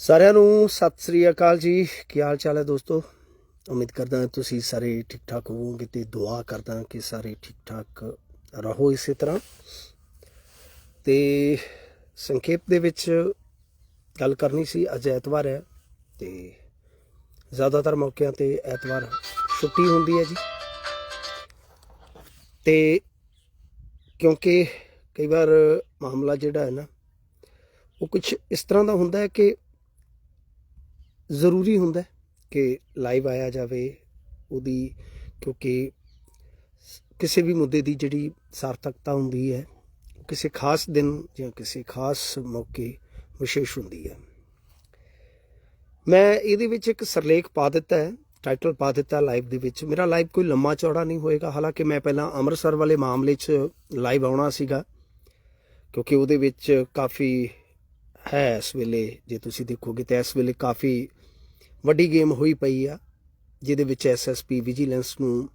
ਸਾਰਿਆਂ ਨੂੰ ਸਤਿ ਸ੍ਰੀ ਅਕਾਲ ਜੀ। ਕੀ ਹਾਲ ਚਾਲ ਹੈ ਦੋਸਤੋ? ਉਮੀਦ ਕਰਦਾ ਤੁਸੀਂ ਸਾਰੇ ਠੀਕ ਠਾਕ ਹੋਵੋਗੇ ਤੇ ਦੁਆ ਕਰਦਾ ਕਿ ਸਾਰੇ ਠੀਕ ਠਾਕ ਰਹੋ ਇਸੇ ਤਰ੍ਹਾਂ। ਤੇ ਸੰਖੇਪ ਦੇ ਵਿੱਚ ਗੱਲ ਕਰਨੀ ਸੀ, ਅੱਜ ਐਤਵਾਰ ਹੈ ਤੇ ਜ਼ਿਆਦਾਤਰ ਮੌਕਿਆਂ ਤੇ ਐਤਵਾਰ ਛੁੱਟੀ ਹੁੰਦੀ ਹੈ ਜੀ। ਤੇ ਕਿਉਂਕਿ ਕਈ ਵਾਰ ਮਾਮਲਾ ਜਿਹੜਾ ਹੈ ਨਾ, ਉਹ ਕੁਝ ਇਸ ਤਰ੍ਹਾਂ ਦਾ ਹੁੰਦਾ ਹੈ ਕਿ ਜ਼ਰੂਰੀ ਹੁੰਦਾ ਕਿ ਲਾਈਵ ਆਇਆ ਜਾਵੇ, ਉਹਦੀ, ਕਿਉਂਕਿ ਕਿਸੇ ਵੀ ਮੁੱਦੇ ਦੀ ਜਿਹੜੀ ਸਾਰਥਕਤਾ ਹੁੰਦੀ ਹੈ ਉਹ ਕਿਸੇ ਖਾਸ ਦਿਨ ਜਾਂ ਕਿਸੇ ਖਾਸ ਮੌਕੇ ਵਿਸ਼ੇਸ਼ ਹੁੰਦੀ ਹੈ। ਮੈਂ ਇਹਦੇ ਵਿੱਚ ਇੱਕ ਸਰਲੇਖ ਪਾ ਦਿੱਤਾ ਹੈ ਟਾਈਟਲ ਪਾ ਦਿੱਤਾ ਲਾਈਵ ਦੇ ਵਿੱਚ। ਮੇਰਾ ਲਾਈਵ ਕੋਈ ਲੰਮਾ ਚੌੜਾ ਨਹੀਂ ਹੋਏਗਾ, ਹਾਲਾਂਕਿ ਮੈਂ ਪਹਿਲਾਂ ਅੰਮ੍ਰਿਤਸਰ ਵਾਲੇ ਮਾਮਲੇ 'ਚ ਲਾਈਵ ਆਉਣਾ ਸੀਗਾ, ਕਿਉਂਕਿ ਉਹਦੇ ਵਿੱਚ ਕਾਫੀ ਹੈ ਇਸ ਵੇਲੇ, ਜੇ ਤੁਸੀਂ ਦੇਖੋਗੇ ਤਾਂ ਇਸ ਵੇਲੇ ਕਾਫੀ ਵੱਡੀ ਗੇਮ ਹੋਈ ਪਈ ਆ, ਜਿਹਦੇ ਵਿੱਚ ਐਸਐਸਪੀ ਵਿਜੀਲੈਂਸ ਨੂੰ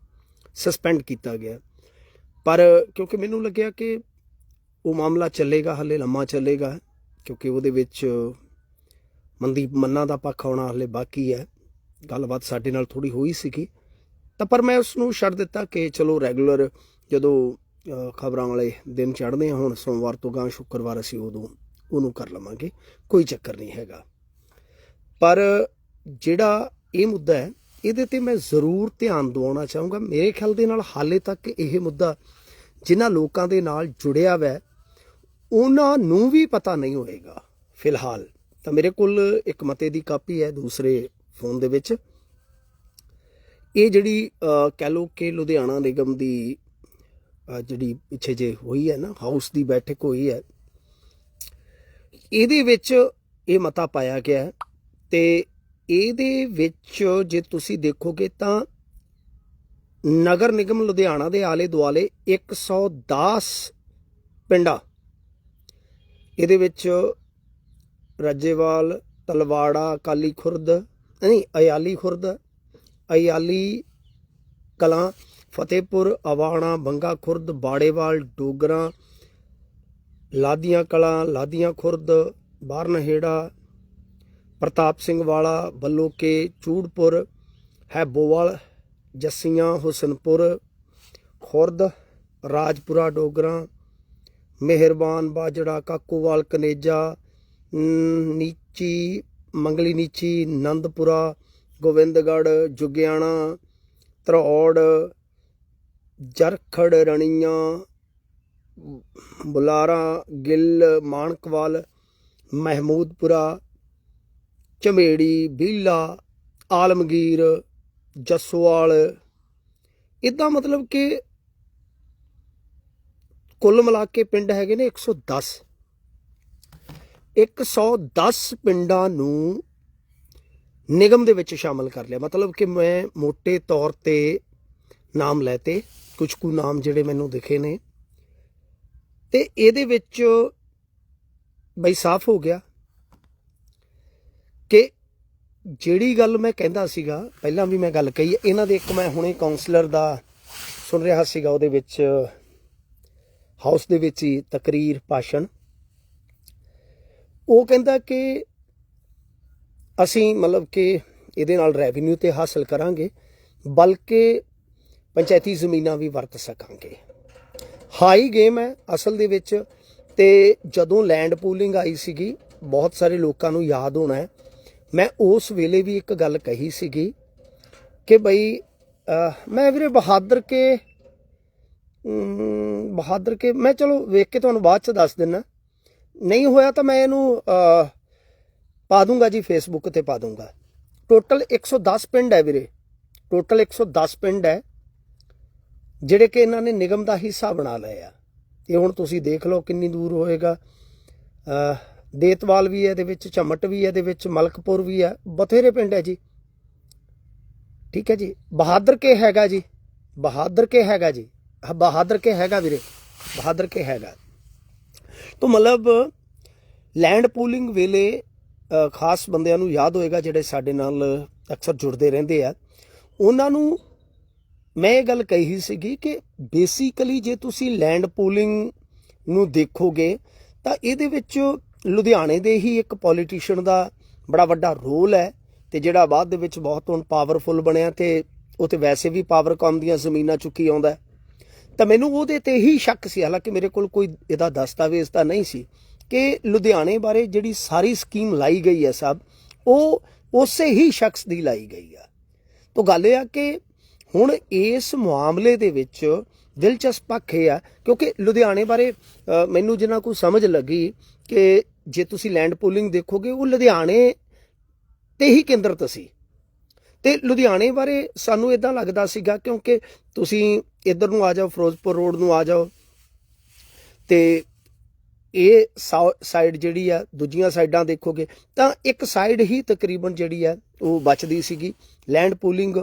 ਸਸਪੈਂਡ ਕੀਤਾ ਗਿਆ। ਪਰ ਕਿਉਂਕਿ ਮੈਨੂੰ ਲੱਗਿਆ ਕਿ ਉਹ ਮਾਮਲਾ ਚੱਲੇਗਾ, ਹਲੇ ਲੰਮਾ ਚੱਲੇਗਾ, ਕਿਉਂਕਿ ਉਹਦੇ ਵਿੱਚ ਮਨਦੀਪ ਮੰਨਾ ਦਾ ਪੱਖ ਆਉਣਾ ਹਲੇ ਬਾਕੀ ਹੈ। ਗੱਲਬਾਤ ਸਾਡੇ ਨਾਲ ਥੋੜੀ ਹੋਈ ਸੀਗੀ। ਤਾਂ ਪਰ ਮੈਂ ਉਸ ਨੂੰ ਛੱਡ ਦਿੱਤਾ ਕਿ ਚਲੋ ਰੈਗੂਲਰ ਜਦੋਂ ਖਬਰਾਂ ਵਾਲੇ ਦਿਨ ਚੜ੍ਹਦੇ ਆ, ਹੁਣ ਸੋਮਵਾਰ ਤੋਂ ਗਾਂ ਸ਼ੁੱਕਰਵਾਰ ਅਸੀਂ ਉਦੋਂ ਉਹਨੂੰ ਕਰ ਲਵਾਂਗੇ, ਕੋਈ ਚੱਕਰ ਨਹੀਂ ਹੈਗਾ। ਪਰ ਜਿਹੜਾ ਇਹ ਮੁੱਦਾ ਹੈ, ਇਹਦੇ ਤੇ ਮੈਂ ਜ਼ਰੂਰ ਧਿਆਨ ਦਿਵਾਉਣਾ ਚਾਹੂੰਗਾ। ਮੇਰੇ ਖਿਆਲ ਦੇ ਨਾਲ ਹਾਲੇ ਤੱਕ ਇਹ ਮੁੱਦਾ ਜਿਨ੍ਹਾਂ ਲੋਕਾਂ ਦੇ ਨਾਲ ਜੁੜਿਆ ਹੋਇਆ ਉਹਨਾਂ ਨੂੰ ਵੀ ਪਤਾ ਨਹੀਂ ਹੋਏਗਾ, ਫਿਲਹਾਲ। ਤਾਂ ਮੇਰੇ ਕੋਲ ਇੱਕ ਮਤੇ ਦੀ ਕਾਪੀ ਹੈ ਦੂਸਰੇ ਫੋਨ ਦੇ ਵਿੱਚ। ਇਹ ਜਿਹੜੀ ਕਹਿ ਲਓ ਕਿ ਲੁਧਿਆਣਾ ਨਿਗਮ ਦੀ ਜਿਹੜੀ ਪਿੱਛੇ ਜੇ ਹੋਈ ਹੈ ਨਾ, ਹਾਊਸ ਦੀ ਬੈਠਕ ਹੋਈ ਹੈ, ਇਹਦੇ ਵਿੱਚ ਇਹ ਮਤਾ ਪਾਇਆ ਗਿਆ ਹੈ ਤੇ ਇਹਦੇ ਵਿੱਚ ਜੇ ਤੁਸੀਂ ਦੇਖੋਗੇ ਤਾਂ ਨਗਰ ਨਿਗਮ ਲੁਧਿਆਣਾ ਦੇ ਆਲੇ ਦੁਆਲੇ 110 ਪਿੰਡਾਂ, ਇਹਦੇ ਵਿੱਚ ਰਾਜੇਵਾਲ, ਤਲਵਾੜਾ ਕਾਲੀ ਖੁਰਦ, ਨਹੀਂ, ਅਯਾਲੀ ਖੁਰਦ, ਅਯਾਲੀ ਕਲਾਂ, ਫਤਿਹਪੁਰ, ਅਵਾਣਾ, ਬੰਗਾ ਖੁਰਦ, ਬਾੜੇਵਾਲ, ਡੋਗਰਾ, ਲਾਦੀਆਂ ਕਲਾਂ, ਲਾਦੀਆਂ ਖੁਰਦ, ਬਾਰਨਹੇੜਾ ਪ੍ਰਤਾਪ ਸਿੰਘ ਵਾਲਾ ਵੱਲੋਂ ਬੱਲੋਕੇ ਚੂੜਪੁਰ ਹੈਬੋਵਾਲ ਜੱਸੀਆਂ, ਹੁਸਨਪੁਰ, ਖੁਰਦ, ਰਾਜਪੁਰਾ ਡੋਗਰਾ, ਮਿਹਰਬਾਨ ਬਾਜੜਾ ਕਾਕੂਵਾਲ, ਕਨੇਜਾ ਨੀਚੀ, ਮੰਗਲੀ ਨੀਚੀ, ਨੰਦਪੁਰਾ ਗੋਬਿੰਦਗੜ ਜੁਗਿਆਣਾ, ਤਰੌੜ, ਜਰਖੜ, ਰਣੀਆਂ, ਬੁਲਾਰਾ, ਗਿੱਲ, ਮਾਨਕਵਾਲ, ਮਹਿਮੂਦਪੁਰਾ ਝਮੇੜੀ, ਬੀਲਾ, ਆਲਮਗੀਰ, ਜਸਵਾਲ। ਇਦਾਂ ਮਤਲਬ ਕਿ ਕੁੱਲ ਮਿਲਾ ਕੇ ਪਿੰਡ ਹੈਗੇ ਨੇ 110 110 ਪਿੰਡਾਂ ਨੂੰ ਨਿਗਮ ਦੇ ਵਿੱਚ ਸ਼ਾਮਲ ਕਰ ਲਿਆ। ਮਤਲਬ ਕਿ ਮੈਂ ਮੋٹے ਤੌਰ ਤੇ ਨਾਮ ਲੈਤੇ, ਕੁਝ ਕੁ ਨਾਮ ਜਿਹੜੇ ਮੈਨੂੰ ਦਿਖੇ ਨੇ। ਤੇ ਇਹਦੇ ਵਿੱਚ ਬਈ ਸਾਫ਼ ਹੋ ਗਿਆ। ਕਿ ਜਿਹੜੀ ਗੱਲ ਮੈਂ ਕਹਿੰਦਾ ਸੀਗਾ, ਪਹਿਲਾਂ ਵੀ ਮੈਂ ਗੱਲ ਕਹੀ ਇਹਨਾਂ ਦੇ ਇੱਕ ਮੈਂ ਹੁਣੇ ਕਾਉਂਸਲਰ ਦਾ ਸੁਣ ਰਿਹਾ ਸੀਗਾ, ਉਹਦੇ ਵਿੱਚ ਹਾਊਸ ਦੇ ਵਿੱਚ ਹੀ ਤਕਰੀਰ ਭਾਸ਼ਣ। ਉਹ ਕਹਿੰਦਾ ਕਿ ਅਸੀਂ ਮਤਲਬ ਕਿ ਇਹਦੇ ਨਾਲ ਰੈਵਨਿਊ ਤੇ ਹਾਸਲ ਕਰਾਂਗੇ, ਬਲਕਿ ਪੰਚਾਇਤੀ ਜ਼ਮੀਨਾਂ ਵੀ ਵਰਤ ਸਕਾਂਗੇ। ਹਾਈ ਗੇਮ ਹੈ ਅਸਲ ਦੇ ਵਿੱਚ, ਤੇ ਜਦੋਂ ਲੈਂਡ ਪੂਲਿੰਗ ਆਈ ਸੀਗੀ, ਬਹੁਤ ਸਾਰੇ ਲੋਕਾਂ ਨੂੰ ਯਾਦ ਹੋਣਾ ਹੈ ਮੈਂ ਉਸ ਵੇਲੇ ਵੀ ਇੱਕ ਗੱਲ ਕਹੀ ਸੀਗੀ ਕਿ ਬਈ ਮੈਂ ਵੀਰੇ ਬਹਾਦਰ ਕੇ ਬਹਾਦਰ ਕੇ, ਮੈਂ ਚਲੋ ਵੇਖ ਕੇ ਤੁਹਾਨੂੰ ਬਾਅਦ ਚ ਦੱਸ ਦਿੰਨਾ। ਨਹੀਂ ਹੋਇਆ ਤਾਂ ਮੈਂ ਇਹਨੂੰ ਪਾ ਦੂੰਗਾ ਜੀ ਫੇਸਬੁੱਕ ਤੇ ਪਾ ਦੂੰਗਾ। ਟੋਟਲ 110 ਪਿੰਡ ਹੈ ਵੀਰੇ। ਟੋਟਲ 110 ਪਿੰਡ ਹੈ, ਜਿਹੜੇ ਕਿ ਇਹਨਾਂ ਨੇ ਨਿਗਮ ਦਾ ਹਿੱਸਾ ਬਣਾ ਲਏ ਆ। ਇਹ ਹੁਣ ਤੁਸੀਂ ਦੇਖ ਲਓ ਕਿੰਨੀ ਦੂਰ ਹੋਏਗਾ। ਦੇਤਵਾਲ ਵੀ ਹੈ, ਇਹਦੇ ਵਿੱਚ ਝਮਟ ਵੀ ਹੈ, ਇਹਦੇ ਵਿੱਚ ਮਲਕਪੁਰ ਵੀ ਹੈ। ਬਥੇਰੇ ਪਿੰਡ ਹੈ ਜੀ। ਠੀਕ ਹੈ ਜੀ। ਬਹਾਦਰ ਕੇ ਹੈਗਾ ਜੀ। ਬਹਾਦਰ ਕੇ ਹੈਗਾ ਜੀ। ਬਹਾਦਰ ਕੇ ਹੈਗਾ ਵੀਰੇ। ਬਹਾਦਰ ਕੇ ਹੈਗਾ। ਤੋਂ ਮਤਲਬ ਲੈਂਡ ਪੂਲਿੰਗ ਵੇਲੇ ਖਾਸ ਬੰਦਿਆਂ ਨੂੰ ਯਾਦ ਹੋਏਗਾ ਜਿਹੜੇ ਸਾਡੇ ਨਾਲ ਅਕਸਰ ਜੁੜਦੇ ਰਹਿੰਦੇ ਆ। ਉਹਨਾਂ ਨੂੰ ਮੈਂ ਇਹ ਗੱਲ ਕਹੀ ਸੀਗੀ ਕਿ ਬੇਸਿਕਲੀ ਜੇ ਤੁਸੀਂ ਲੈਂਡ ਪੂਲਿੰਗ ਨੂੰ ਦੇਖੋਗੇ ਤਾਂ ਇਹਦੇ ਵਿੱਚ ਲੁਧਿਆਣੇ ਦੇ ਹੀ ਇੱਕ ਪੋਲੀਟੀਸ਼ੀਅਨ ਦਾ ਬੜਾ ਵੱਡਾ ਰੋਲ ਹੈ ਤੇ ਜਿਹੜਾ ਬਾਅਦ ਦੇ ਵਿੱਚ ਬਹੁਤ ਹੁਣ ਪਾਵਰਫੁਲ ਬਣਿਆ ਤੇ ਉਹ ਤੇ ਵੈਸੇ ਵੀ ਪਾਵਰਕਾਮ ਦੀਆਂ ਜ਼ਮੀਨਾਂ ਚੁੱਕੀ ਆਉਂਦਾ ਤਾਂ ਮੈਨੂੰ ਉਹਦੇ ਤੇ ਹੀ ਸ਼ੱਕ ਸੀ, ਹਾਲਾਂਕਿ ਮੇਰੇ ਕੋਲ ਕੋਈ ਇਹਦਾ ਦਸਤਾਵੇਜ਼ ਤਾਂ ਨਹੀਂ ਸੀ, ਕਿ ਲੁਧਿਆਣੇ ਬਾਰੇ ਜਿਹੜੀ ਸਾਰੀ ਸਕੀਮ ਲਾਈ ਗਈ ਹੈ ਸਭ, ਉਹ ਉਸੇ ਹੀ ਸ਼ਖਸ ਦੀ ਲਾਈ ਗਈ ਆ। ਤਾਂ ਗੱਲ ਇਹ ਆ ਕਿ ਹੁਣ ਇਸ ਮਾਮਲੇ ਦੇ ਵਿੱਚ ਦਿਲਚਸਪ ਪੱਖ ਇਹ ਆ, ਕਿਉਂਕਿ ਲੁਧਿਆਣੇ ਬਾਰੇ ਮੈਨੂੰ ਜਿੰਨਾ ਕੋਈ ਸਮਝ ਲੱਗੀ ਕਿ ਜੇ ਤੁਸੀਂ ਲੈਂਡ ਪੂਲਿੰਗ ਦੇਖੋਗੇ, ਉਹ ਲੁਧਿਆਣੇ ਤੇ ਹੀ ਕੇਂਦਰਿਤ ਸੀ। ਤੇ ਲੁਧਿਆਣੇ ਬਾਰੇ ਸਾਨੂੰ ਇਦਾਂ ਲੱਗਦਾ ਸੀਗਾ, ਕਿਉਂਕਿ ਤੁਸੀਂ ਇੱਧਰ ਨੂੰ ਆ ਜਾਓ, ਫਿਰੋਜ਼ਪੁਰ ਰੋਡ ਨੂੰ ਆ ਜਾਓ, ਤੇ ਇਹ ਸਾਈਡ ਜਿਹੜੀ ਆ, ਦੂਜੀਆਂ ਸਾਈਡਾਂ ਦੇਖੋਗੇ, ਤਾਂ ਇੱਕ ਸਾਈਡ ਹੀ ਤਕਰੀਬਨ ਜਿਹੜੀ ਆ, ਉਹ ਬਚਦੀ ਸੀਗੀ। ਲੈਂਡ ਪੂਲਿੰਗ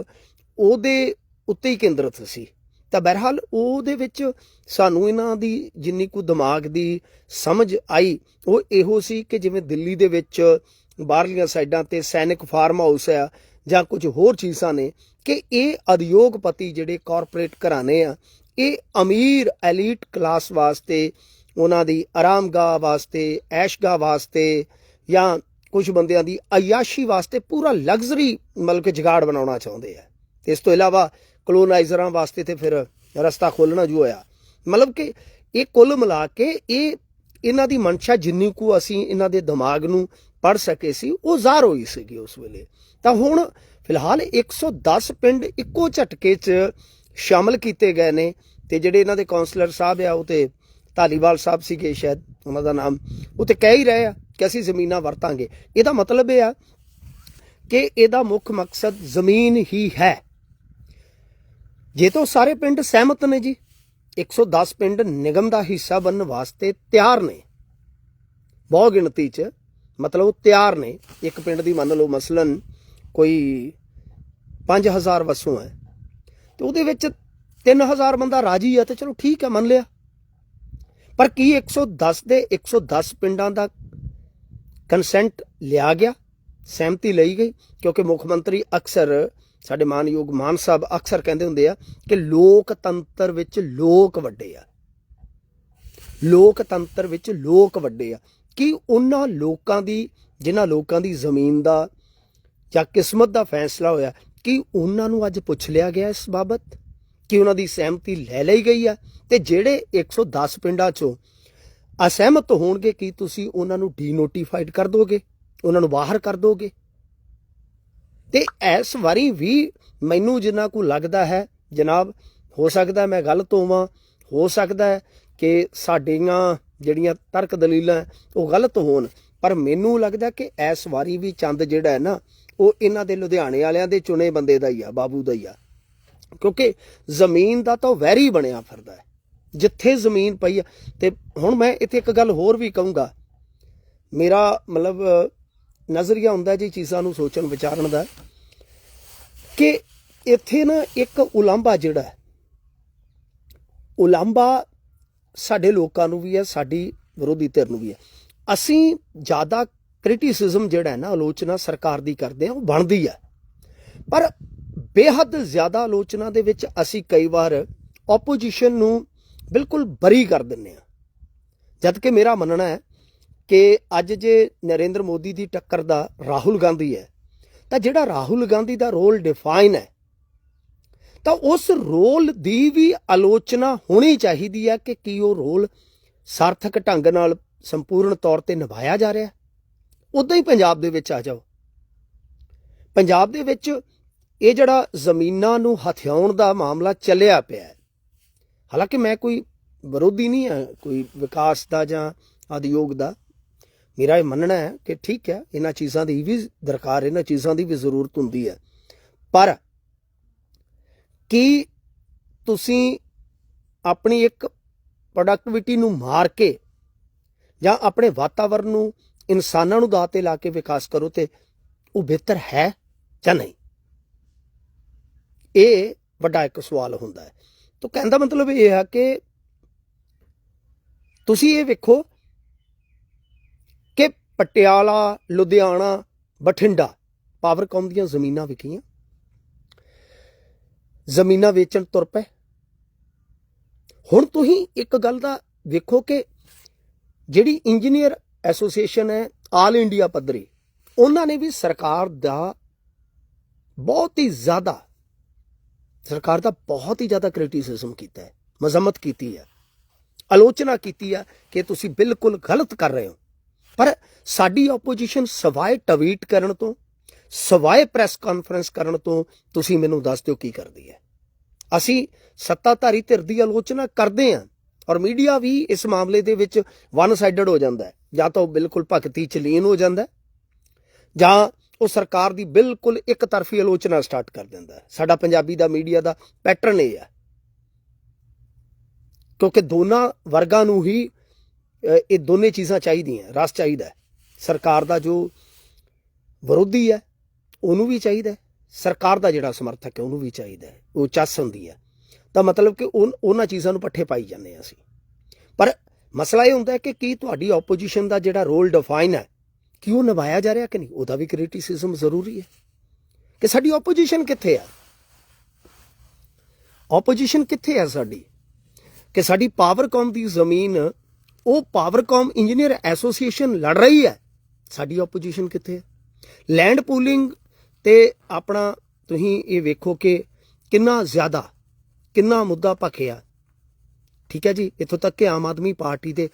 ਉਹਦੇ ਉੱਤੇ ਹੀ ਕੇਂਦਰਿਤ ਸੀ। ਤਾਂ ਬਹਰਹਾਲ ਉਹਦੇ ਵਿੱਚ ਸਾਨੂੰ ਇਹਨਾਂ ਦੀ ਜਿੰਨੀ ਕੁ ਦਿਮਾਗ ਦੀ ਸਮਝ ਆਈ, ਉਹ ਇਹੋ ਸੀ ਕਿ ਜਿਵੇਂ ਦਿੱਲੀ ਦੇ ਵਿੱਚ ਬਾਹਰਲੀਆਂ ਸਾਈਡਾਂ ਤੇ ਸੈਨਿਕ ਫਾਰਮ ਹਾਊਸ ਆ ਜਾਂ ਕੁਝ ਹੋਰ ਚੀਜ਼ਾਂ ਨੇ ਕਿ ਇਹ ਉਦਯੋਗਪਤੀ ਜਿਹੜੇ ਕਾਰਪੋਰੇਟ ਘਰਾਣੇ ਆ, ਇਹ ਅਮੀਰ ਐਲੀਟ ਕਲਾਸ ਵਾਸਤੇ, ਉਹਨਾਂ ਦੀ ਆਰਾਮਗਾਹ ਵਾਸਤੇ ਐਸ਼ਗਾਹ ਵਾਸਤੇ ਜਾਂ ਕੁਝ ਬੰਦਿਆਂ ਦੀ ਅਯਾਸ਼ੀ ਵਾਸਤੇ ਪੂਰਾ ਲਗਜ਼ਰੀ ਮਤਲਬ ਕਿ ਜਗਾੜ ਬਣਾਉਣਾ ਚਾਹੁੰਦੇ ਆ। ਤੇ ਇਸ ਤੋਂ ਇਲਾਵਾ ਕਲੋਨਾਈਜ਼ਰਾਂ ਵਾਸਤੇ ਤੇ ਫਿਰ ਰਸਤਾ ਖੋਲਣਾ ਜੋ ਹੋਇਆ। ਮਤਲਬ ਕਿ ਇਹ ਕੁੱਲ ਮਿਲਾ ਕੇ ਇਹ ਇਹਨਾਂ ਦੀ ਮਨਸ਼ਾ ਜਿੰਨੀ ਕੁ ਅਸੀਂ ਇਹਨਾਂ ਦੇ ਦਿਮਾਗ ਨੂੰ ਪੜ ਸਕੇ ਸੀ, ਉਹ ਜ਼ਾਹਰ ਹੋਈ ਸੀਗੀ ਉਸ ਵੇਲੇ। ਤਾਂ ਹੁਣ ਫਿਲਹਾਲ 110 ਪਿੰਡ ਇੱਕੋ ਝਟਕੇ 'ਚ ਸ਼ਾਮਲ ਕੀਤੇ ਗਏ ਨੇ ਤੇ ਜਿਹੜੇ ਇਹਨਾਂ ਦੇ ਕਾਉਂਸਲਰ ਸਾਹਿਬ ਆ, ਉਹ ਤੇ ਧਾਲੀਵਾਲ ਸਾਹਿਬ ਸੀਗੇ ਸ਼ਾਇਦ, ਉਹਨਾਂ ਦਾ ਨਾਮ, ਉਹ ਤੇ ਕਹਿ ਹੀ ਰਹੇ ਆ ਕਿ ਅਸੀਂ ਜ਼ਮੀਨਾਂ ਵਰਤਾਂਗੇ। ਇਹਦਾ ਮਤਲਬ ਇਹ ਆ ਕਿ ਇਹਦਾ ਮੁੱਖ ਮਕਸਦ ਜ਼ਮੀਨ ਹੀ ਹੈ। ਜੇ ਤਾਂ ਸਾਰੇ ਪਿੰਡ ਸਹਿਮਤ ਨੇ ਜੀ। 110 ਪਿੰਡ ਨਿਗਮ ਦਾ ਹਿੱਸਾ ਬਣਨ ਵਾਸਤੇ ਤਿਆਰ ਨੇ। ਬਹੁ ਗਿਣਤੀ 'ਚ ਮਤਲਬ ਉਹ ਤਿਆਰ ਨੇ। ਇੱਕ ਪਿੰਡ ਦੀ ਮੰਨ ਲਓ ਮਸਲਨ ਕੋਈ 5000 ਵਸੋਂ ਹੈ। ਤੇ ਉਹਦੇ ਵਿੱਚ 3000 ਬੰਦਾ ਰਾਜੀ ਆ ਤੇ ਚਲੋ ਠੀਕ ਹੈ ਮੰਨ ਲਿਆ। ਪਰ ਕੀ 110 ਦੇ 110 ਪਿੰਡਾਂ ਦਾ ਕੰਸੈਂਟ ਲਿਆ ਗਿਆ? ਸਹਿਮਤੀ ਲਈ ਗਈ, ਕਿਉਂਕਿ ਮੁੱਖ ਮੰਤਰੀ ਅਕਸਰ ਸਾਡੇ ਮਾਨਯੋਗ ਮਾਨ ਸਾਹਿਬ ਅਕਸਰ ਕਹਿੰਦੇ ਹੁੰਦੇ ਆ ਕਿ ਲੋਕਤੰਤਰ ਵਿੱਚ ਲੋਕ ਵੱਡੇ ਆ। ਲੋਕਤੰਤਰ ਵਿੱਚ ਲੋਕ ਵੱਡੇ ਆ। ਕਿ ਉਹਨਾਂ ਲੋਕਾਂ ਦੀ, ਜਿਨ੍ਹਾਂ ਲੋਕਾਂ ਦੀ ਜ਼ਮੀਨ ਦਾ ਜਾਂ ਕਿਸਮਤ ਦਾ ਫੈਸਲਾ ਹੋਇਆ, ਕਿ ਉਹਨਾਂ ਨੂੰ ਅੱਜ ਪੁੱਛ ਲਿਆ ਗਿਆ ਇਸ ਬਾਬਤ? ਕਿ ਉਹਨਾਂ ਦੀ ਸਹਿਮਤੀ ਲੈ ਲਈ ਗਈ ਆ? ਤੇ ਜਿਹੜੇ 110 ਪਿੰਡਾਂ ਚੋਂ ਅਸਹਿਮਤ ਹੋਣਗੇ, ਕੀ ਤੁਸੀਂ ਉਹਨਾਂ ਨੂੰ ਡੀਨੋਟੀਫਾਈਡ ਕਰ ਦੋਗੇ? ਉਹਨਾਂ ਨੂੰ ਬਾਹਰ ਕਰ ਦੋਗੇ? ਤੇ ਇਸ ਵਾਰੀ ਵੀ ਮੈਨੂੰ ਜਿੰਨਾ ਕੁ ਲੱਗਦਾ ਹੈ, ਜਨਾਬ, ਹੋ ਸਕਦਾ ਮੈਂ ਗਲਤ ਹੋਵਾਂ, ਹੋ ਸਕਦਾ ਹੈ ਕਿ ਸਾਡੀਆਂ ਜਿਹੜੀਆਂ ਤਰਕ ਦਲੀਲਾਂ ਉਹ ਗਲਤ ਹੋਣ, ਪਰ ਮੈਨੂੰ ਲੱਗਦਾ ਕਿ ਇਸ ਵਾਰੀ ਵੀ ਚੰਦ ਜਿਹੜਾ ਹੈ ਨਾ, ਉਹ ਇਹਨਾਂ ਦੇ ਲੁਧਿਆਣੇ ਵਾਲਿਆਂ ਦੇ ਚੁਣੇ ਬੰਦੇ ਦਾ ਹੀ ਆ, ਬਾਬੂ ਦਾ ਹੀ ਆ। ਕਿਉਂਕਿ ਜ਼ਮੀਨ ਦਾ ਤਾਂ ਉਹ ਵੈਰੀ ਬਣਿਆ ਫਿਰਦਾ ਹੈ, ਜਿੱਥੇ ਜ਼ਮੀਨ ਪਈ ਆ। ਤੇ ਹੁਣ ਮੈਂ ਇੱਥੇ ਇੱਕ ਗੱਲ ਹੋਰ ਵੀ ਕਹੂੰਗਾ। ਮੇਰਾ ਮਤਲਬ ਨਜ਼ਰੀਆ ਹੁੰਦਾ ਜੀ ਚੀਜ਼ਾਂ ਨੂੰ ਸੋਚਣ, ਵਿਚਾਰਨ ਦਾ, ਕਿ ਇੱਥੇ ਨਾ ਇੱਕ ਉਲੰਭਾ ਜਿਹੜਾ ਹੈ, ਉਲੰਭਾ ਸਾਡੇ ਲੋਕਾਂ ਨੂੰ ਵੀ ਹੈ, ਸਾਡੀ ਵਿਰੋਧੀ ਧਿਰ ਨੂੰ ਵੀ ਹੈ। ਅਸੀਂ ਜ਼ਿਆਦਾ ਕ੍ਰਿਟਿਸਿਜ਼ਮ ਜਿਹੜਾ ਹੈ ਨਾ, ਆਲੋਚਨਾ ਸਰਕਾਰ ਦੀ ਕਰਦੇ ਆ ਉਹ ਬਣਦੀ ਹੈ। ਪਰ ਬੇਹੱਦ ਜ਼ਿਆਦਾ ਆਲੋਚਨਾ ਦੇ ਵਿੱਚ ਅਸੀਂ ਕਈ ਵਾਰ ਆਪੋਜੀਸ਼ਨ ਨੂੰ ਬਿਲਕੁਲ ਬਰੀ ਕਰ ਦਿੰਨੇ ਆ ਜਦ ਕਿ ਮੇਰਾ ਮੰਨਣਾ ਹੈ ਕਿ ਅੱਜ ਜੇ ਨਰਿੰਦਰ ਮੋਦੀ ਦੀ ਟੱਕਰ ਦਾ ਰਾਹੁਲ ਗਾਂਧੀ ਹੈ, ਤਾਂ ਜਿਹੜਾ ਰਾਹੁਲ ਗਾਂਧੀ ਦਾ ਰੋਲ ਡਿਫਾਈਨ ਹੈ, ਤਾਂ ਉਸ ਰੋਲ ਦੀ ਵੀ ਆਲੋਚਨਾ ਹੋਣੀ ਚਾਹੀਦੀ ਹੈ ਕਿ ਕੀ ਉਹ ਰੋਲ ਸਾਰਥਕ ਢੰਗ ਨਾਲ ਸੰਪੂਰਨ ਤੌਰ ਤੇ ਨਿਭਾਇਆ ਜਾ ਰਿਹਾ ਹੈ। ਉਦਾਂ ਹੀ ਪੰਜਾਬ ਦੇ ਵਿੱਚ ਆ ਜਾਓ। ਪੰਜਾਬ ਦੇ ਵਿੱਚ ਇਹ ਜਿਹੜਾ ਜ਼ਮੀਨਾਂ ਨੂੰ ਹਥਿਆਉਣ ਦਾ ਮਾਮਲਾ ਚੱਲਿਆ ਪਿਆ ਹੈ, ਹਾਲਾਂਕਿ ਮੈਂ ਕੋਈ ਵਿਰੋਧੀ ਨਹੀਂ ਹਾਂ, ਕੋਈ ਵਿਕਾਸ ਦਾ ਜਾਂ ਉਦਯੋਗ ਦਾ ਮੇਰਾ ਇਹ ਮੰਨਣਾ ਹੈ ਕਿ ਠੀਕ ਹੈ, ਇਹਨਾਂ ਚੀਜ਼ਾਂ ਦੀ ਵੀ ਦਰਕਾਰ, ਇਹਨਾਂ ਚੀਜ਼ਾਂ ਦੀ ਵੀ ਜ਼ਰੂਰਤ ਹੁੰਦੀ ਹੈ। ਪਰ ਕੀ ਤੁਸੀਂ ਆਪਣੀ ਇੱਕ ਪ੍ਰੋਡਕਟਿਵਿਟੀ ਨੂੰ ਮਾਰ ਕੇ ਜਾਂ ਆਪਣੇ ਵਾਤਾਵਰਣ ਨੂੰ ਇਨਸਾਨਾਂ ਨੂੰ ਦਾਅ ਤੇ ਲਾ ਕੇ ਵਿਕਾਸ ਕਰੋ ਤੇ ਉਹ ਬਿਹਤਰ ਹੈ ਜਾਂ ਨਹੀਂ? ਇਹ ਵੱਡਾ ਇੱਕ ਸਵਾਲ ਹੁੰਦਾ ਹੈ। ਤਾਂ ਕਹਿੰਦਾ ਮਤਲਬ ਇਹ ਹੈ ਕਿ ਤੁਸੀਂ ਇਹ ਵੇਖੋ ਪਟਿਆਲਾ, ਲੁਧਿਆਣਾ, ਬਠਿੰਡਾ। ਪਾਵਰਕੌਮ ਦੀਆਂ ਜ਼ਮੀਨਾਂ ਵਿਕੀਆਂ। ਜ਼ਮੀਨਾਂ ਵੇਚਣ ਤੁਰ ਪਏ। ਹੁਣ ਤੁਸੀਂ ਇੱਕ ਗੱਲ ਦਾ ਵੇਖੋ ਕਿ ਜਿਹੜੀ ਇੰਜੀਨੀਅਰ ਐਸੋਸੀਏਸ਼ਨ ਹੈ, ਆਲ ਇੰਡੀਆ ਪੱਧਰੀ, ਉਹਨਾਂ ਨੇ ਵੀ ਸਰਕਾਰ ਦਾ ਬਹੁਤ ਹੀ ਜ਼ਿਆਦਾ, ਸਰਕਾਰ ਦਾ ਬਹੁਤ ਹੀ ਜ਼ਿਆਦਾ ਕ੍ਰਿਟਿਸਿਜ਼ਮ ਕੀਤਾ ਹੈ, ਮਜ਼ਮਤ ਕੀਤੀ ਹੈ। ਆਲੋਚਨਾ ਕੀਤੀ ਹੈ ਕਿ ਤੁਸੀਂ ਬਿਲਕੁਲ ਗਲਤ ਕਰ ਰਹੇ ਹੋ। ਪਰ ਸਾਡੀ ਆਪੋਜੀਸ਼ਨ ਸਵਾਏ ਟਵੀਟ ਕਰਨ ਤੋਂ, ਸਵਾਏ ਪ੍ਰੈਸ ਕਾਨਫਰੰਸ ਕਰਨ ਤੋਂ ਤੁਸੀਂ ਮੈਨੂੰ ਦੱਸ ਦਿਓ ਕੀ ਕਰਦੀ ਹੈ। ਅਸੀਂ ਸੱਤਾਧਾਰੀ ਧਿਰ ਦੀ ਆਲੋਚਨਾ ਕਰਦੇ ਹਾਂ ਔਰ ਮੀਡੀਆ ਵੀ ਇਸ ਮਾਮਲੇ ਦੇ ਵਿੱਚ ਵਨ ਸਾਈਡਡ ਹੋ ਜਾਂਦਾ ਹੈ। ਜਾਂ ਤਾਂ ਉਹ ਬਿਲਕੁਲ ਭਗਤੀ ਚ ਲੀਨ ਹੋ ਜਾਂਦਾ ਹੈ ਜਾਂ ਉਹ ਸਰਕਾਰ ਦੀ ਬਿਲਕੁਲ ਇੱਕ ਤਰਫੀ ਆਲੋਚਨਾ ਸਟਾਰਟ ਕਰ ਦਿੰਦਾ ਹੈ। ਸਾਡਾ ਪੰਜਾਬੀ ਦਾ ਮੀਡੀਆ ਦਾ ਪੈਟਰਨ ਇਹ ਹੈ। ਕਿਉਂਕਿ ਦੋਨਾਂ ਵਰਗਾਂ ਨੂੰ ਹੀ ਇਹ ਦੋਨੇ ਚੀਜ਼ਾਂ ਚਾਹੀਦੀਆਂ, ਰਸ ਚਾਹੀਦਾ ਹੈ। ਸਰਕਾਰ ਦਾ ਜੋ ਵਿਰੋਧੀ ਹੈ, ਉਹਨੂੰ ਵੀ ਚਾਹੀਦਾ ਸਰਕਾਰ ਦਾ ਜਿਹੜਾ ਸਮਰਥਕ ਹੈ, ਉਹਨੂੰ ਵੀ ਚਾਹੀਦਾ ਉਹ ਚੱਸ ਹੁੰਦੀ ਹੈ। ਤਾਂ ਮਤਲਬ ਕਿ ਉਨ- ਉਹਨਾਂ ਚੀਜ਼ਾਂ ਨੂੰ ਪੱਠੇ ਪਾਈ ਜਾਂਦੇ ਹਾਂ ਅਸੀਂ। ਪਰ ਮਸਲਾ ਇਹ ਹੁੰਦਾ ਕਿ ਕੀ ਤੁਹਾਡੀ ਆਪੋਜੀਸ਼ਨ ਦਾ ਜਿਹੜਾ ਰੋਲ ਡਿਫਾਈਨ ਹੈ, ਕਿ ਉਹ ਨਿਭਾਇਆ ਜਾ ਰਿਹਾ ਕਿ ਨਹੀਂ? ਉਹਦਾ ਵੀ ਕ੍ਰਿਟਿਸਿਜ਼ਮ ਜ਼ਰੂਰੀ ਹੈ। ਕਿ ਸਾਡੀ ਆਪੋਜੀਸ਼ਨ ਕਿੱਥੇ ਹੈ ਆਪੋਜੀਸ਼ਨ ਕਿੱਥੇ ਹੈ ਸਾਡੀ? ਕਿ ਸਾਡੀ ਪਾਵਰਕਾਮ ਦੀ ਜ਼ਮੀਨ, ਉਹ ਪਾਵਰਕਾਮ ਇੰਜੀਨੀਅਰ ਐਸੋਸੀਏਸ਼ਨ ਲੜ ਰਹੀ ਹੈ। ਸਾਡੀ ਆਪੋਜੀਸ਼ਨ ਕਿੱਥੇ ਹੈ? ਲੈਂਡ ਪੂਲਿੰਗ ਤੇ ਆਪਣਾ ਤੁਸੀਂ ਇਹ ਵੇਖੋ ਕਿ ਕਿੰਨਾ ਜ਼ਿਆਦਾ, ਕਿੰਨਾ ਮੁੱਦਾ ਭਖਿਆ। ਠੀਕ ਹੈ ਜੀ? ਇੱਥੋਂ ਤੱਕ ਕਿ ਆਮ ਆਦਮੀ ਪਾਰਟੀ ਦੇ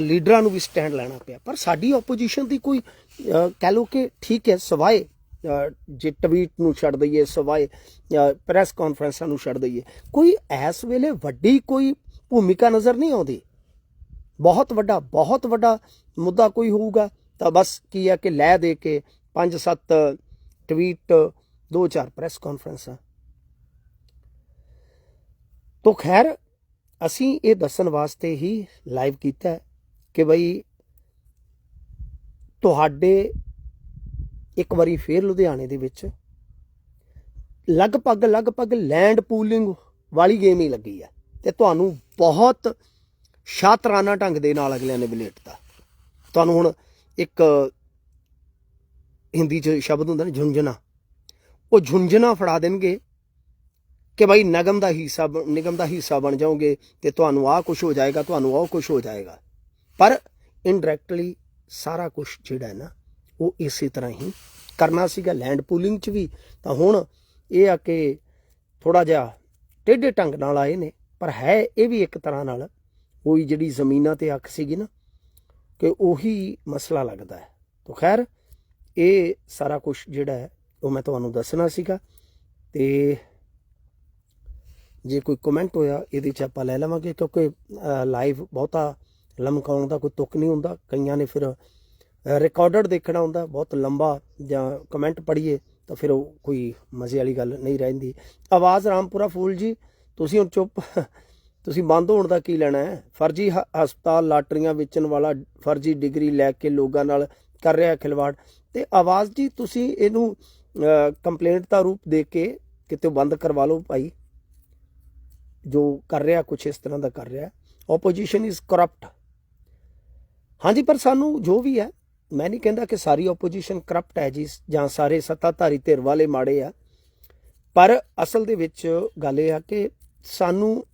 ਲੀਡਰਾਂ ਨੂੰ ਵੀ ਸਟੈਂਡ ਲੈਣਾ ਪਿਆ। ਪਰ ਸਾਡੀ ਆਪੋਜੀਸ਼ਨ ਦੀ ਕੋਈ ਕਹਿ ਲਓ ਕਿ ਠੀਕ ਹੈ, ਸਵਾਏ ਜੇ ਟਵੀਟ ਨੂੰ ਛੱਡ ਦਈਏ, ਸਵਾਏ ਪ੍ਰੈਸ ਕਾਨਫਰੰਸਾਂ ਨੂੰ ਛੱਡ ਦਈਏ। ਕੋਈ ਇਸ ਵੇਲੇ ਵੱਡੀ ਕੋਈ ਭੂਮਿਕਾ ਨਜ਼ਰ ਨਹੀਂ ਆਉਂਦੀ। ਬਹੁਤ ਵੱਡਾ ਬਹੁਤ ਵੱਡਾ ਮੁੱਦਾ ਕੋਈ ਹੋਊਗਾ। ਤਾਂ ਬਸ ਕੀ ਹੈ ਕਿ ਲੈ ਦੇ ਕੇ 5-7 ਟਵੀਟ 2-4 ਪ੍ਰੈਸ ਕਾਨਫਰੰਸਾਂ ਤੋਂ ਖੈਰ, ਅਸੀਂ ਇਹ ਦੱਸਣ ਵਾਸਤੇ ਹੀ ਲਾਈਵ ਕੀਤਾ ਕਿ ਬਈ ਤੁਹਾਡੇ ਇੱਕ ਵਾਰੀ ਫੇਰ ਲੁਧਿਆਣੇ ਦੇ ਵਿੱਚ ਲਗਭਗ ਲਗਭਗ ਲੈਂਡ ਪੂਲਿੰਗ ਵਾਲੀ ਗੇਮ ਹੀ ਲੱਗੀ ਹੈ ਤੇ ਤੁਹਾਨੂੰ ਬਹੁਤ ਸ਼ਾਤਰਾਨਾ ਢੰਗ ਦੇ ਨਾਲ ਅਗਲਿਆਂ ਨੇ ਬਲੇਟਤਾ ਤੁਹਾਨੂੰ ਹੁਣ ਇੱਕ ਹਿੰਦੀ ਚ ਸ਼ਬਦ ਹੁੰਦਾ ਨਾ, ਝੁੰਝਣਾ। ਉਹ ਝੁੰਝਣਾ ਫੜਾ ਦੇਣਗੇ ਕਿ ਭਾਈ ਨਗਮ ਦਾ ਹਿੱਸਾ ਬ- ਨਿਗਮ ਦਾ ਹਿੱਸਾ ਬਣ ਜਾਓਗੇ ਤੇ ਤੁਹਾਨੂੰ ਆਹ ਕੁਝ ਹੋ ਜਾਏਗਾ, ਤੁਹਾਨੂੰ ਉਹ ਕੁਝ ਹੋ ਜਾਏਗਾ। ਪਰ ਇਨਡਾਇਰੈਕਟਲੀ ਸਾਰਾ ਕੁਝ ਜਿਹੜਾ ਹੈ ਨਾ, ਉਹ ਇਸੇ ਤਰ੍ਹਾਂ ਹੀ ਕਰਨਾ ਸੀਗਾ। ਲੈਂਡ ਪੂਲਿੰਗ ਚ ਵੀ ਤਾਂ ਹੁਣ ਇਹ ਆ ਕਿ ਥੋੜਾ ਜਿਹਾ ਟੇਢੇ ਢੰਗ ਨਾਲ ਆਏ ਨੇ, ਪਰ ਹੈ ਇਹ ਵੀ ਇੱਕ ਤਰ੍ਹਾਂ ਨਾਲ ਕੋਈ ਜਿਹੜੀ ਜ਼ਮੀਨਾਂ ਤੇ ਅੱਖ ਸੀਗੀ ਨਾ ਕਿ ਉਹੀ ਮਸਲਾ ਲੱਗਦਾ ਹੈ। ਤਾਂ ਖੈਰ, ਇਹ ਸਾਰਾ ਕੁਝ ਜਿਹੜਾ ਹੈ, ਉਹ ਮੈਂ ਤੁਹਾਨੂੰ ਦੱਸਣਾ ਸੀਗਾ ਤੇ ਜੇ ਕੋਈ ਕਮੈਂਟ ਹੋਇਆ, ਇਹਦੇ ਚ ਆਪਾਂ ਲੈ ਲਵਾਂਗੇ ਕਿਉਂਕਿ ਲਾਈਵ ਬਹੁਤਾ ਲਮਕਾਉਣ ਦਾ ਕੋਈ ਤੁਕ ਨਹੀਂ ਹੁੰਦਾ। ਕਈਆਂ ਨੇ ਫਿਰ ਰਿਕਾਰਡਡ ਦੇਖਣਾ ਹੁੰਦਾ, ਬਹੁਤ ਲੰਬਾ ਜਾਂ ਕਮੈਂਟ ਪੜ੍ਹੀਏ ਤਾਂ ਫਿਰ ਉਹ ਕੋਈ ਮਜ਼ੇ ਵਾਲੀ ਗੱਲ ਨਹੀਂ ਰਹਿੰਦੀ। ਆਵਾਜ਼ ਰਾਮਪੁਰਾ ਫੂਲ ਜੀ, ਤੁਸੀਂ ਹੁਣ ਚੁੱਪ। ਤੁਸੀਂ ਬੰਦ ਹੋਣ ਦਾ ਕੀ ਲੈਣਾ ਹੈ? ਫਰਜ਼ੀ ਹ- ਹਸਪਤਾਲ ਲਾਟਰੀਆਂ ਵੇਚਣ ਵਾਲਾ ਫਰਜ਼ੀ ਡਿਗਰੀ ਲੈ ਕੇ ਲੋਕਾਂ ਨਾਲ ਕਰ ਰਿਹਾ ਖਿਲਵਾੜ। ਤੇ ਆਵਾਜ਼ ਜੀ, ਤੁਸੀਂ ਇਹਨੂੰ ਕੰਪਲੇਂਟ ਦਾ ਰੂਪ ਦੇ ਕੇ ਕਿਤੇ ਬੰਦ ਕਰਵਾ ਲਓ ਭਾਈ। ਜੋ ਕਰ ਰਿਹਾ ਕੁਝ ਇਸ ਤਰ੍ਹਾਂ ਦਾ ਕਰ ਰਿਹਾ। ਆਪੋਜੀਸ਼ਨ ਇਜ਼ ਕਰਪਟ ਹਾਂਜੀ, ਪਰ ਸਾਨੂੰ ਜੋ ਵੀ ਹੈ, ਮੈਂ ਨਹੀਂ ਕਹਿੰਦਾ ਕਿ ਸਾਰੀ ਆਪੋਜੀਸ਼ਨ ਕਰਪਟ ਹੈ ਜੀ, ਜਾਂ ਸਾਰੇ ਸੱਤਾਧਾਰੀ ਧਿਰ ਵਾਲੇ ਮਾੜੇ ਆ। ਪਰ ਅਸਲ ਦੇ ਵਿੱਚ ਗੱਲ ਇਹ ਆ ਕਿ ਸਾਨੂੰ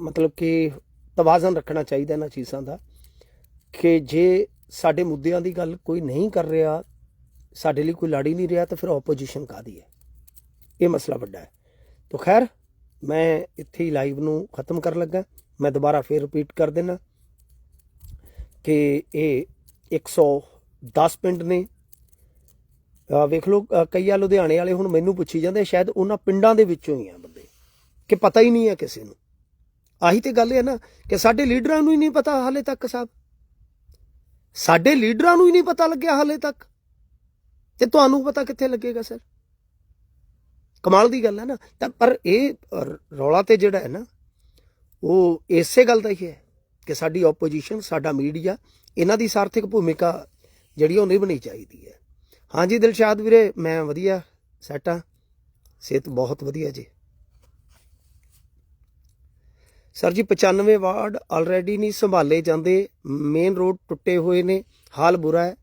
ਮਤਲਬ ਕਿ ਤਵਾਜ਼ਨ ਰੱਖਣਾ ਚਾਹੀਦਾ ਇਹਨਾਂ ਚੀਜ਼ਾਂ ਦਾ ਕਿ ਜੇ ਸਾਡੇ ਮੁੱਦਿਆਂ ਦੀ ਗੱਲ ਕੋਈ ਨਹੀਂ ਕਰ ਰਿਹਾ, ਸਾਡੇ ਲਈ ਕੋਈ ਲੜ ਨਹੀਂ ਰਿਹਾ, ਤਾਂ ਫਿਰ ਆਪੋਜੀਸ਼ਨ ਕਾਦੀ ਹੈ? ਇਹ ਮਸਲਾ ਵੱਡਾ ਹੈ। ਤਾਂ ਖੈਰ, ਮੈਂ ਇੱਥੇ ਹੀ ਲਾਈਵ ਨੂੰ ਖਤਮ ਕਰਨ ਲੱਗਾ। ਮੈਂ ਦੁਬਾਰਾ ਫੇਰ ਰਿਪੀਟ ਕਰ ਦੇਣਾ ਕਿ ਇਹ 110 ਪਿੰਡ ਨੇ। ਵੇਖ ਲਓ, ਅਹ ਕਈ ਆ ਲੁਧਿਆਣੇ ਵਾਲੇ ਹੁਣ ਮੈਨੂੰ ਪੁੱਛੀ ਜਾਂਦੇ ਸ਼ਾਇਦ ਉਹਨਾਂ ਪਿੰਡਾਂ ਦੇ ਵਿੱਚੋਂ ਹੀ ਆ ਬੰਦੇ, ਕਿ ਪਤਾ ਹੀ ਨਹੀਂ ਹੈ ਕਿਸੇ ਨੂੰ। ਆਹੀ ਤੇ ਗੱਲ ਹੈ ਨਾ ਕਿ ਸਾਡੇ ਲੀਡਰਾਂ ਨੂੰ ਹੀ ਨਹੀਂ ਪਤਾ ਹਾਲੇ ਤੱਕ ਸਾਹਿਬ। ਸਾਡੇ ਲੀਡਰਾਂ ਨੂੰ ਹੀ ਨਹੀਂ ਪਤਾ ਲੱਗਿਆ ਹਾਲੇ ਤੱਕ। ਤੇ ਤੁਹਾਨੂੰ ਪਤਾ ਕਿੱਥੇ ਲੱਗੇਗਾ ਸਰ? ਕਮਾਲ ਦੀ ਗੱਲ ਹੈ ਨਾ। ਤਾਂ ਪਰ ਇਹ ਰੌਲਾ ਤੇ ਜਿਹੜਾ ਹੈ ਨਾ, ਉਹ ਇਸੇ ਗੱਲ ਦਾ ਹੀ ਹੈ ਕਿ ਸਾਡੀ ਆਪੋਜੀਸ਼ਨ ਸਾਡਾ ਮੀਡੀਆ ਇਹਨਾਂ ਦੀ ਸਾਰਥਿਕ ਭੂਮਿਕਾ ਜਿਹੜੀ ਉਹ ਨਿਭਣੀ ਚਾਹੀਦੀ ਹੈ। ਹਾਂਜੀ ਦਿਲਸ਼ਾਦ ਵੀਰੇ, ਮੈਂ ਵਧੀਆ, ਸੈਟ ਆ ਸਿਹਤ ਬਹੁਤ ਵਧੀਆ ਜੀ। ਸਰ ਜੀ 95 ਵਾਰਡ ਆਲਰੇਡੀ ਨਹੀਂ ਸੰਭਾਲੇ ਜਾਂਦੇ। ਮੇਨ ਰੋਡ ਟੁੱਟੇ ਹੋਏ ਨੇ, ਹਾਲ ਬੁਰਾ ਹੈ।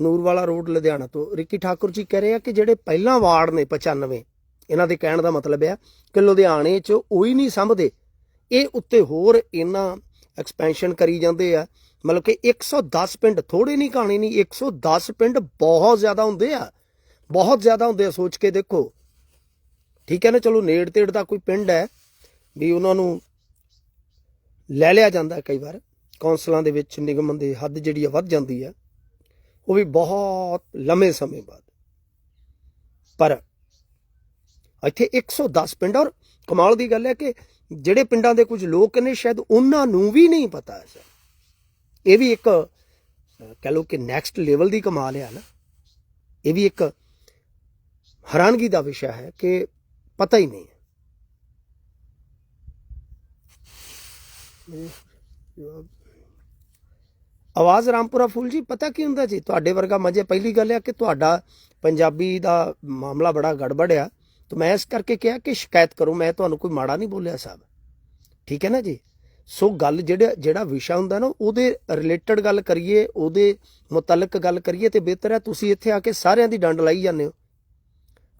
ਨੂਰਵਾਲਾ ਰੋਡ ਲੁਧਿਆਣਾ ਤੋਂ। ਰਿੱਕੀ ਠਾਕੁਰ ਜੀ ਕਹਿ ਰਹੇ ਆ ਕਿ ਜਿਹੜੇ ਪਹਿਲਾਂ ਵਾਰਡ ਨੇ 95 ਇਹਨਾਂ ਦੇ ਕਹਿਣ ਦਾ ਮਤਲਬ ਆ ਕਿ ਲੁਧਿਆਣੇ 'ਚ ਉਹੀ ਨਹੀਂ ਸੰਭਦੇ। ਇਹ ਉੱਤੇ ਹੋਰ ਇਹਨਾਂ ਐਕਸਪੈਂਸ਼ਨ ਕਰੀ ਜਾਂਦੇ ਆ। ਮਤਲਬ ਕਿ 110 ਪਿੰਡ ਥੋੜੇ ਨਹੀਂ ਕਹਾਣੀ ਨਹੀਂ 110 ਪਿੰਡ ਬਹੁਤ ਜ਼ਿਆਦਾ ਹੁੰਦੇ ਆ। ਬਹੁਤ ਜ਼ਿਆਦਾ ਹੁੰਦੇ ਆ, ਸੋਚ ਕੇ ਦੇਖੋ। ਠੀਕ ਹੈ ਨਾ, ਚਲੋ ਨੇੜ ਤੇੜ ਦਾ ਕੋਈ ਪਿੰਡ ਹੈ ਵੀ ਉਹਨਾਂ ਨੂੰ ਲੈ ਲਿਆ ਜਾਂਦਾ ਕਈ ਵਾਰ। ਕੌਂਸਲਾਂ ਦੇ ਵਿੱਚ ਨਿਗਮ ਦੇ ਹੱਦ ਜਿਹੜੀ ਆ ਵੱਧ ਜਾਂਦੀ ਹੈ ਉਹ ਵੀ ਬਹੁਤ ਲੰਮੇ ਸਮੇਂ ਬਾਅਦ। ਪਰ ਇੱਥੇ 110 ਪਿੰਡ ਔਰ ਕਮਾਲ ਦੀ ਗੱਲ ਹੈ ਕਿ ਜਿਹੜੇ ਪਿੰਡਾਂ ਦੇ ਕੁਝ ਲੋਕ ਨੇ ਸ਼ਾਇਦ ਉਹਨਾਂ ਨੂੰ ਵੀ ਨਹੀਂ ਪਤਾ ਹੈ ਇਹ ਵੀ ਇੱਕ ਅਹ, ਕਹਿ ਲਓ ਕਿ ਨੈਕਸਟ ਲੈਵਲ ਦੀ ਕਮਾਲ ਹੈ ਨਾ। ਇਹ ਵੀ ਇੱਕ ਹੈਰਾਨਗੀ ਦਾ ਵਿਸ਼ਾ ਹੈ ਕਿ ਪਤਾ ਹੀ ਨਹੀਂ ਹੈ ਆਵਾਜ਼ ਰਾਮਪੁਰਾ ਫੂਲ ਜੀ, ਪਤਾ ਕੀ ਹੁੰਦਾ ਜੀ? ਤੁਹਾਡੇ ਵਰਗਾ ਮਜੇ ਪਹਿਲੀ ਗੱਲ ਹੈ ਕਿ ਤੁਹਾਡਾ ਪੰਜਾਬੀ ਦਾ ਮਾਮਲਾ ਬੜਾ ਗੜਬੜ ਆ। ਤਾਂ ਮੈਂ ਇਸ ਕਰਕੇ ਕਿਹਾ ਕਿ ਸ਼ਿਕਾਇਤ ਕਰੋ, ਮੈਂ ਤੁਹਾਨੂੰ ਕੋਈ ਮਾੜਾ ਨਹੀਂ ਬੋਲਿਆ ਸਾਹਿਬ। ਠੀਕ ਹੈ ਨਾ ਜੀ? ਸੋ ਗੱਲ ਜਿਹੜਾ ਜਿਹੜਾ ਵਿਸ਼ਾ ਹੁੰਦਾ ਨਾ, ਉਹਦੇ ਰਿਲੇਟਡ ਗੱਲ ਕਰੀਏ, ਉਹਦੇ ਮੁਤਲਕ ਗੱਲ ਕਰੀਏ ਤੇ ਬਿਹਤਰ ਹੈ ਤੁਸੀਂ ਇੱਥੇ ਆ ਕੇ ਸਾਰਿਆਂ ਦੀ ਡੰਡ ਲਾਈ ਜਾਂਦੇ ਹੋ।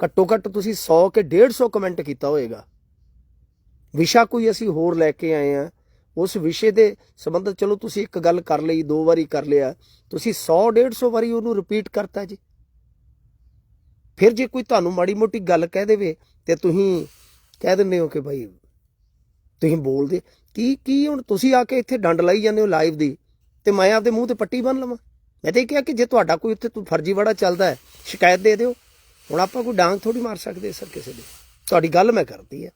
ਘੱਟੋ ਘੱਟ ਤੁਸੀਂ 100 ਕੇ 150 ਕਮੈਂਟ ਕੀਤਾ ਹੋਏਗਾ। ਵਿਸ਼ਾ ਕੋਈ ਅਸੀਂ ਹੋਰ ਲੈ ਕੇ ਆਏ ਆ ਉਸ ਵਿਸ਼ੇ ਦੇ ਸੰਬੰਧ ਚਲੋ ਤੁਸੀਂ ਇੱਕ ਗੱਲ ਕਰ ਲਈ, ਦੋ ਵਾਰੀ ਕਰ ਲਿਆ। ਤੁਸੀਂ 100 150 ਵਾਰੀ ਉਹਨੂੰ ਰਿਪੀਟ ਕਰਤਾ ਜੀ। ਫਿਰ ਜੇ ਕੋਈ ਤੁਹਾਨੂੰ ਮਾੜੀ ਮੋਟੀ ਗੱਲ ਕਹਿ ਦੇਵੇ, ਤੇ ਤੁਸੀਂ ਕਹਿ ਦਿੰਦੇ ਹੋ ਕਿ ਭਾਈ ਤੁਸੀਂ ਬੋਲਦੇ। ਕੀ ਕੀ ਹੁਣ ਤੁਸੀਂ ਆ ਕੇ ਇੱਥੇ ਡੰਡ ਲਾਈ ਜਾਂਦੇ ਹੋ ਲਾਈਵ ਦੀ, ਤੇ ਮੈਂ ਆਪਦੇ ਮੂੰਹ ਤੇ ਪੱਟੀ ਬੰਨ ਲਵਾਂ? ਮੈਂ ਤੇ ਇਹ ਕਿਹਾ ਕਿ ਜੇ ਤੁਹਾਡਾ ਕੋਈ ਉੱਥੇ ਤੂੰ ਫਰਜ਼ੀਵਾੜਾ ਚੱਲਦਾ ਹੈ, ਸ਼ਿਕਾਇਤ ਦੇ ਦਿਓ। ਹੁਣ ਆਪਾਂ ਕੋਈ ਡਾਂਗ ਥੋੜੀ ਮਾਰ ਸਕਦੇ ਸਰ ਕਿਸੇ ਦੀ। ਤੁਹਾਡੀ ਗੱਲ ਮੈਂ ਕਰਦੀ ਹੈ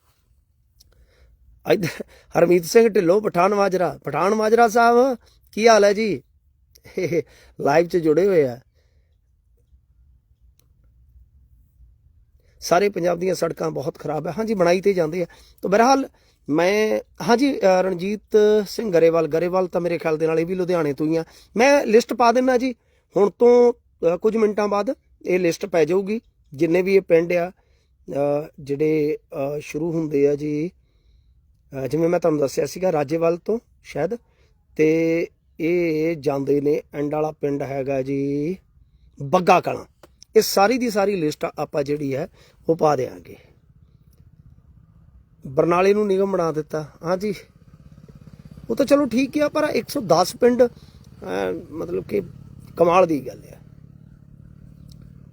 ਹਰਮੀਤ ਸਿੰਘ ਢਿੱਲੋਂ, ਪਠਾਨ ਮਾਜਰਾ ਪਠਾਨ ਮਾਜਰਾ ਸਾਹਿਬ, ਕੀ ਹਾਲ ਹੈ ਜੀ? ਲਾਈਵ 'ਚ ਜੁੜੇ ਹੋਏ ਆ। ਸਾਰੇ ਪੰਜਾਬ ਦੀਆਂ ਸੜਕਾਂ ਬਹੁਤ ਖਰਾਬ ਹੈ ਹਾਂਜੀ, ਬਣਾਈ ਤੇ ਜਾਂਦੇ ਆ। ਤਾਂ ਬਹਰਹਾਲ ਮੈਂ, ਹਾਂਜੀ ਰਣਜੀਤ ਸਿੰਘ ਗਰੇਵਾਲ ਗਰੇਵਾਲ ਤਾਂ ਮੇਰੇ ਖਿਆਲ ਦੇ ਨਾਲ ਇਹ ਵੀ ਲੁਧਿਆਣੇ ਤੋਂ ਹੀ ਆ। ਮੈਂ ਲਿਸਟ ਪਾ ਦਿੰਨਾ ਜੀ। ਹੁਣ ਤੋਂ ਕੁਝ ਮਿੰਟਾਂ ਬਾਅਦ ਇਹ ਲਿਸਟ ਪੈ ਜਾਊਗੀ। ਜਿੰਨੇ ਵੀ ਇਹ ਪਿੰਡ ਆ ਜਿਹੜੇ ਸ਼ੁਰੂ ਹੁੰਦੇ ਆ ਜੀ ਜਿਵੇਂ ਮੈਂ ਤੁਹਾਨੂੰ ਦੱਸਿਆ ਸੀਗਾ ਰਾਜੇਵਾਲ ਤੋਂ ਸ਼ਾਇਦ, ਤੇ ਇਹ ਜਾਂਦੇ ਨੇ ਐਂਡ ਵਾਲਾ ਪਿੰਡ ਹੈਗਾ ਜੀ ਬੱਗਾ ਕਲਾਂ। ਇਹ ਸਾਰੀ ਦੀ ਸਾਰੀ ਲਿਸਟ ਆਪਾਂ ਜਿਹੜੀ ਹੈ ਉਹ ਪਾ ਦੇਾਂਗੇ ਬਰਨਾਲੇ ਨੂੰ ਨਿਗਮ ਬਣਾ ਦਿੱਤਾ। ਹਾਂਜੀ। ਉਹ ਤਾਂ ਚਲੋ ਠੀਕ ਹੈ ਪਰ 110 ਪਿੰਡ ਮਤਲਬ ਕਿ ਕਮਾਲ ਦੀ ਗੱਲ ਹੈ।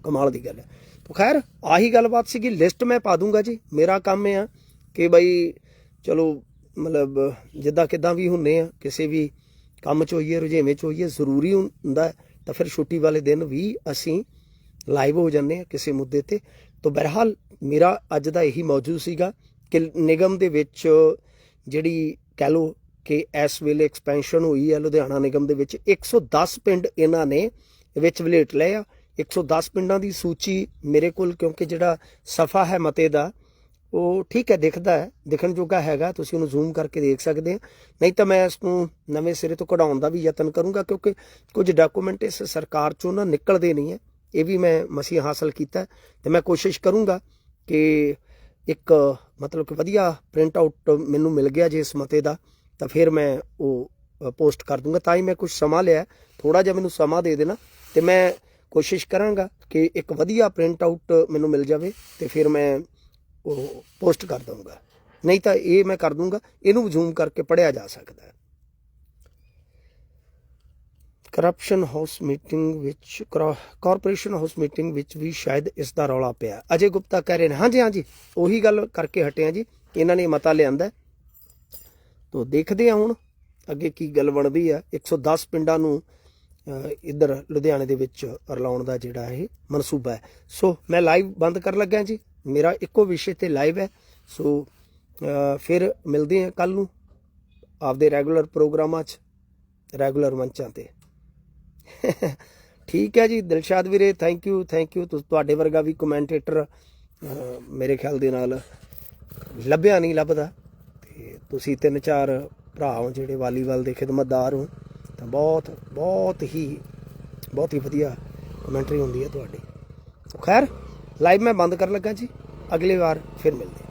ਕਮਾਲ ਦੀ ਗੱਲ ਹੈ। ਤਾਂ ਖੈਰ, ਆਹੀ ਗੱਲਬਾਤ ਸੀਗੀ। ਲਿਸਟ ਮੈਂ ਪਾ ਦੂੰਗਾ ਜੀ। ਮੇਰਾ ਕੰਮ ਇਹ ਆ ਕਿ ਬਈ ਚਲੋ, ਮਤਲਬ, ਜਿੱਦਾਂ ਕਿਦਾਂ ਵੀ ਹੁੰਨੇ ਆ, ਕਿਸੇ ਵੀ ਕੰਮ ਚ ਹੋਈਏ, ਰੁਝੇਵੇਂ ਚ ਹੋਈਏ, ਜ਼ਰੂਰੀ ਹੁੰਦਾ ਤਾਂ ਫਿਰ ਛੁੱਟੀ ਵਾਲੇ ਦਿਨ ਵੀ ਅਸੀਂ ਲਾਈਵ ਹੋ ਜਾਂਦੇ ਆ ਕਿਸੇ ਮੁੱਦੇ ਤੇ। ਤਾਂ ਬਹਰਹਾਲ, ਮੇਰਾ ਅੱਜ ਦਾ ਇਹੀ ਮੌਜੂ ਸੀਗਾ ਕਿ ਨਿਗਮ ਦੇ ਵਿੱਚ ਜਿਹੜੀ ਕਹਿ ਲੋ ਕਿ ਇਸ ਵੇਲੇ ਐਕਸਪੈਂਸ਼ਨ ਹੋਈ ਹੈ, ਲੁਧਿਆਣਾ ਨਿਗਮ ਦੇ ਵਿੱਚ 110 ਪਿੰਡ ਇਹਨਾਂ ਨੇ ਵਿੱਚ ਵਲੇਟ ਲਏ ਆ। 110 ਪਿੰਡਾਂ ਦੀ ਸੂਚੀ ਮੇਰੇ ਕੋਲ, ਕਿਉਂਕਿ ਜਿਹੜਾ ਸਫਾ ਹੈ ਮਤੇ ਦਾ ਉਹ ਠੀਕ ਹੈ, ਦਿਖਦਾ ਹੈ, ਦਿਖਣ ਜੋਗਾ ਹੈਗਾ, ਤੁਸੀਂ ਉਹਨੂੰ ਜ਼ੂਮ ਕਰਕੇ ਦੇਖ ਸਕਦੇ ਆ ਨਹੀਂ ਤਾਂ ਮੈਂ ਇਸ ਨੂੰ ਨਵੇਂ ਸਿਰੇ ਤੋਂ ਕਢਾਉਣ ਦਾ ਵੀ ਯਤਨ ਕਰੂੰਗਾ, ਕਿਉਂਕਿ ਕੁਝ ਡਾਕੂਮੈਂਟ ਇਸ ਸਰਕਾਰ ਚੋਂ ਨਾ ਨਿਕਲਦੇ ਨਹੀਂ ਹੈ। ਇਹ ਵੀ ਮੈਂ ਮਸੀਂ ਹਾਸਲ ਕੀਤਾ ਹੈ ਤੇ ਮੈਂ ਕੋਸ਼ਿਸ਼ ਕਰੂੰਗਾ ਕਿ ਇੱਕ, ਮਤਲਬ ਕਿ ਵਧੀਆ ਪ੍ਰਿੰਟ ਆਊਟ ਮੈਨੂੰ ਮਿਲ ਗਿਆ ਜੇ ਇਸ ਮਤੇ ਦਾ, ਤਾਂ ਫਿਰ ਮੈਂ ਉਹ ਪੋਸਟ ਕਰ ਦੂੰਗਾ। ਤਾਂ ਹੀ ਮੈਂ ਕੁਝ ਸਮਾਂ ਲਿਆ ਥੋੜਾ ਜਿਹਾ ਮੈਨੂੰ ਸਮਾਂ ਦੇ ਦੇਣਾ ਤੇ ਮੈਂ ਕੋਸ਼ਿਸ਼ ਕਰਾਂਗਾ ਕਿ ਇੱਕ ਵਧੀਆ ਪ੍ਰਿੰਟ ਆਊਟ ਮੈਨੂੰ ਮਿਲ ਜਾਵੇ ਤੇ ਫਿਰ ਮੈਂ ਉਹ ਪੋਸਟ ਕਰ ਦਊਂਗਾ। ਨਹੀਂ ਤਾਂ ਇਹ ਮੈਂ ਕਰ ਦੂੰਗਾ ਇਹਨੂੰ ਜ਼ੂਮ ਕਰਕੇ ਪੜਿਆ ਜਾ ਸਕਦਾ ਹੈ। ਕਰਪਸ਼ਨ ਹਾਊਸ ਮੀਟਿੰਗ ਵਿੱਚ ਕਾਰਪੋਰੇਸ਼ਨ ਹਾਊਸ ਮੀਟਿੰਗ ਵਿੱਚ ਵੀ ਸ਼ਾਇਦ ਇਸ ਦਾ ਰੌਲਾ ਪਿਆ। ਅਜੇ ਗੁਪਤਾ ਕਹਿ ਰਹੇ ਨੇ ਹਾਂਜੀ ਹਾਂਜੀ ਉਹੀ ਗੱਲ ਕਰਕੇ ਹਟਿਆ ਆ ਜੀ ਇਹਨਾਂ ਨੇ ਮਤਾ ਲਿਆਂਦਾ ਤੋਂ ਦੇਖਦੇ ਆ ਹੁਣ ਅੱਗੇ ਕੀ ਗੱਲ ਬਣਦੀ ਆ। 110 ਪਿੰਡਾਂ ਨੂੰ ਅਹ, ਇੱਧਰ ਲੁਧਿਆਣੇ ਦੇ ਵਿੱਚ ਰਲਾਉਣ ਦਾ ਜਿਹੜਾ ਇਹ ਮਨਸੂਬਾ ਹੈ। ਸੋ ਮੈਂ ਲਾਈਵ ਬੰਦ ਕਰਨ ਲੱਗਾ ਜੀ। ਮੇਰਾ ਇੱਕੋ ਵਿਸ਼ੇ ਤੇ ਲਾਈਵ ਹੈ ਸੋ ਫਿਰ ਮਿਲਦੇ ਹਾਂ ਕੱਲ ਨੂੰ ਆਪਦੇ ਰੈਗੂਲਰ ਪ੍ਰੋਗਰਾਮਾਂ 'ਚ ਰੈਗੂਲਰ ਮੰਚਾਂ ਤੇ। ਠੀਕ ਹੈ ਜੀ, ਦਿਲਸ਼ਾਦ ਵੀਰੇ ਥੈਂਕ ਯੂ ਥੈਂਕ ਯੂ ਤੁਹਾਡੇ ਵਰਗਾ ਵੀ ਕਮੈਂਟੇਟਰ ਮੇਰੇ ਖਿਆਲ ਦੇ ਨਾਲ ਲੱਭਿਆ ਨਹੀਂ ਲੱਭਦਾ। ਤੇ ਤੁਸੀਂ ਤਿੰਨ ਚਾਰ ਭਰਾ ਹੋ ਜਿਹੜੇ ਵਾਲੀਬਾਲ ਦੇ ਖਿਦਮਤਦਾਰ ਹੋ, ਤਾਂ ਬਹੁਤ ਬਹੁਤ ਹੀ ਬਹੁਤ ਹੀ ਵਧੀਆ ਕਮੈਂਟਰੀ ਹੁੰਦੀ ਹੈ ਤੁਹਾਡੀ। ਖੈਰ ਲਾਈਵ ਮੈਂ ਬੰਦ ਕਰਨ ਲੱਗਾ ਜੀ। ਅਗਲੀ ਵਾਰ ਫਿਰ ਮਿਲਦੇ